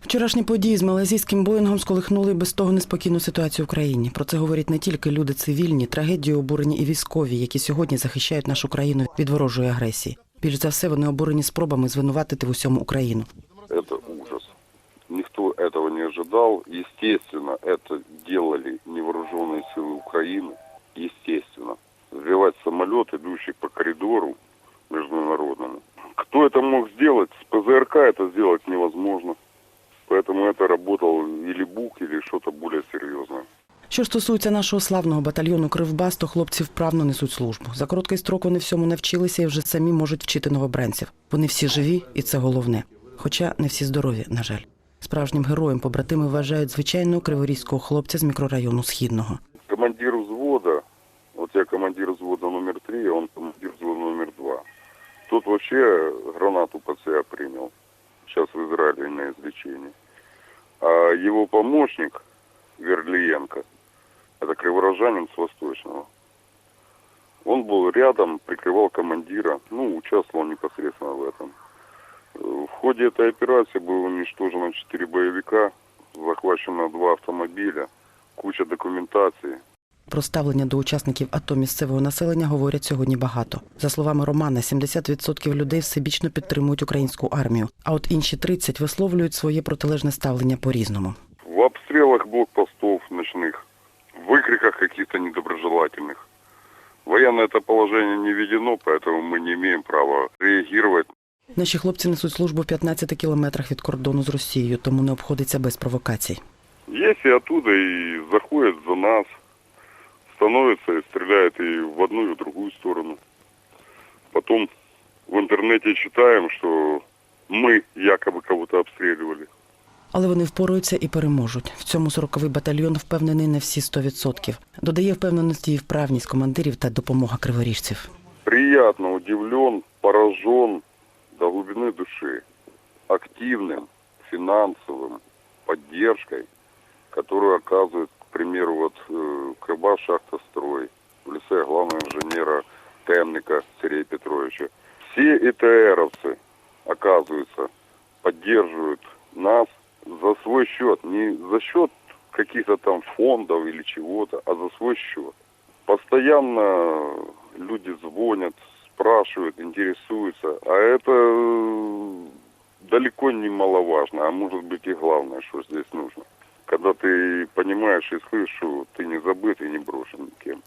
Вчорашні події з малазійським боїнгом сколихнули і без того неспокійну ситуацію в країні. Про це говорять не тільки люди цивільні, трагедії обурені і військові, які сьогодні захищають нашу країну від ворожої агресії. Більш за все, вони обурені спробами звинуватити в усьому Україну. Это ужас. Никто этого не ожидал. Естественно, это делали невооруженные силы Украины. Естественно. Сбивать самолет, идущий по коридору международному. Кто это мог сделать? С ПЗРК это сделать невозможно. Поэтому это работал или БУК, или что-то более серьезное. Що ж стосується нашого славного батальйону Кривбас, то хлопці вправно несуть службу. За короткий строк вони всьому навчилися і вже самі можуть вчити новобранців. Вони всі живі, і це головне. Хоча не всі здорові, на жаль. Справжнім героєм побратими вважають звичайного криворізького хлопця з мікрорайону Східного. Командир взвода, вот я командир взвода номер три, а он командир взвода номер два. Тот вообще гранату под себя принял. Сейчас в Израиле на излечении. А его помощник, Верлиенко, это криворожанин с Восточного. Он был рядом, прикрывал командира, ну, участвовал непосредственно в этом. В ходе этой операции было уничтожено четыре боевика, захвачено два автомобиля, куча документации. Про ставлення до учасників АТО місцевого населення говорять сьогодні багато. За словами Романа, 70% людей всебічно підтримують українську армію, а от інші 30% висловлюють своє протилежне ставлення по-різному. В обстрелах блокпостов ночных, в выкриках каких-то недоброжелательных. Военное это положение не введено, поэтому мы не имеем права реагировать. Наші хлопці несуть службу в 15 кілометрах від кордону з Росією, тому не обходиться без провокацій. Есть и оттуда, и заходят за нас, становятся и стреляют и в одну, и в другую сторону. Потом в интернете читаем, что мы якобы кого-то обстреливали. Але вони впораються і переможуть. В цьому 40-й батальйон впевнений на всі 100%. Додає впевненості і вправність командирів та допомога криворіжців. приятно удивлен, поражен до глубины души активным финансовым поддержкой, которую оказывает, к примеру, вот э, Крыба Шахтострой в лице главного инженера Темника Сергея Петровича. Все ИТРовцы, оказывается, поддерживают нас за свой счет, не за счет каких-то там фондов или чего-то, а за свой счет. Постоянно люди звонят, спрашивают, интересуются, а это э, далеко не маловажно, а может быть и главное, что здесь нужно. Когда ты понимаешь и слышишь, что ты не забыт и не брошен никем.